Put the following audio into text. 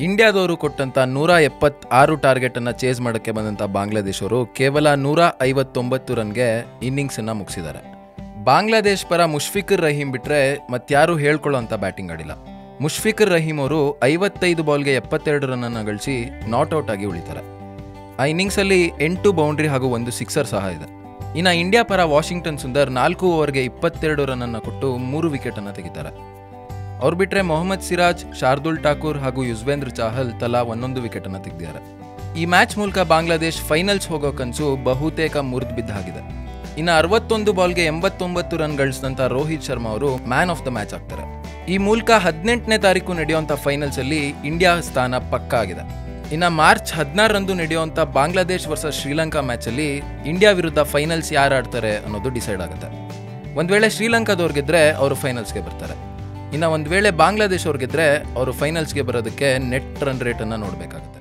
ಇಂಡಿಯಾದವರು ಕೊಟ್ಟಂತ ನೂರ ಎಪ್ಪತ್ತಾರು ಟಾರ್ಗೆಟ್ ಅನ್ನ ಚೇಸ್ ಮಾಡೋಕ್ಕೆ ಬಂದಂತ ಬಾಂಗ್ಲಾದೇಶವರು ಕೇವಲ ನೂರ ಐವತ್ತೊಂಬತ್ತು ರನ್ಗೆ ಇನ್ನಿಂಗ್ಸ್ ಅನ್ನ ಮುಗಿಸಿದ್ದಾರೆ ಬಾಂಗ್ಲಾದೇಶ್ ಪರ ಮುಷ್ಫಿಕರ್ ರಹೀಂ ಬಿಟ್ರೆ ಮತ್ತಾರು ಹೇಳ್ಕೊಳ್ಳೋ ಅಂತ ಬ್ಯಾಟಿಂಗ್ ಆಡಿಲ್ಲ. ಮುಷ್ಫಿಕರ್ ರಹೀಂ ಅವರು ಐವತ್ತೈದು ಬಾಲ್ಗೆ ಎಪ್ಪತ್ತೆರಡು ರನ್ನನ್ನು ಗಳಿಸಿ ನಾಟ್ ಔಟ್ ಆಗಿ ಉಳಿತಾರೆ. ಆ ಇನ್ನಿಂಗ್ಸ್ ಅಲ್ಲಿ ಎಂಟು ಬೌಂಡ್ರಿ ಹಾಗೂ ಒಂದು ಸಿಕ್ಸರ್ ಸಹ ಇದೆ. ಇನ್ನು ಇಂಡಿಯಾ ಪರ ವಾಷಿಂಗ್ಟನ್ ಸುಂದರ್ ನಾಲ್ಕು ಓವರ್ಗೆ ಇಪ್ಪತ್ತೆರಡು ರನ್ನನ್ನು ಕೊಟ್ಟು ಮೂರು ವಿಕೆಟ್ ಅನ್ನ ತೆಗಿತಾರೆ. ಅವ್ರು ಬಿಟ್ರೆ ಮೊಹಮ್ಮದ್ ಸಿರಾಜ್, ಶಾರ್ದುಲ್ ಠಾಕೂರ್ ಹಾಗೂ ಯುಜ್ವೇಂದ್ರ ಚಾಹಲ್ ತಲಾ ಒಂದೊಂದು ವಿಕೆಟ್ ಅನ್ನ ತೆಗೆದಿದ್ದಾರೆ. ಈ ಮ್ಯಾಚ್ ಮೂಲಕ ಬಾಂಗ್ಲಾದೇಶ್ ಫೈನಲ್ಸ್ ಹೋಗೋ ಕನಸು ಬಹುತೇಕ ಮುರಿದು ಬಿದ್ದಾಗಿದೆ. ಇನ್ನು ಅರವತ್ತೊಂದು ಬಾಲ್ಗೆ ಎಂಬತ್ತೊಂಬತ್ತು ರನ್ ಗಳಿಸಿದಂತ ರೋಹಿತ್ ಶರ್ಮಾ ಅವರು ಮ್ಯಾನ್ ಆಫ್ ದ ಮ್ಯಾಚ್ ಆಗ್ತಾರೆ. ಈ ಮೂಲಕ ಹದಿನೆಂಟನೇ ತಾರೀಕು ನಡೆಯುವಂಥ ಫೈನಲ್ಸ್ ಅಲ್ಲಿ ಇಂಡಿಯಾ ಸ್ಥಾನ ಪಕ್ಕ ಆಗಿದೆ. ಇನ್ನು ಮಾರ್ಚ್ ಹದಿನಾರರಂದು ನಡೆಯುವಂಥ ಬಾಂಗ್ಲಾದೇಶ್ ವರ್ಸಸ್ ಶ್ರೀಲಂಕಾ ಮ್ಯಾಚಲ್ಲಿ ಇಂಡಿಯಾ ವಿರುದ್ಧ ಫೈನಲ್ಸ್ ಯಾರು ಆಡ್ತಾರೆ ಅನ್ನೋದು ಡಿಸೈಡ್ ಆಗುತ್ತೆ. ಒಂದು ವೇಳೆ ಶ್ರೀಲಂಕಾದವ್ರು ಗೆದ್ರೆ ಅವರು ಫೈನಲ್ಸ್ಗೆ ಬರ್ತಾರೆ. ಇನ್ನು ಒಂದು ವೇಳೆ ಬಾಂಗ್ಲಾದೇಶ್ ಅವ್ರು ಫೈನಲ್ಸ್ಗೆ ಬರೋದಕ್ಕೆ ನೆಟ್ ರನ್ ರೇಟನ್ನು ನೋಡಬೇಕಾಗುತ್ತೆ.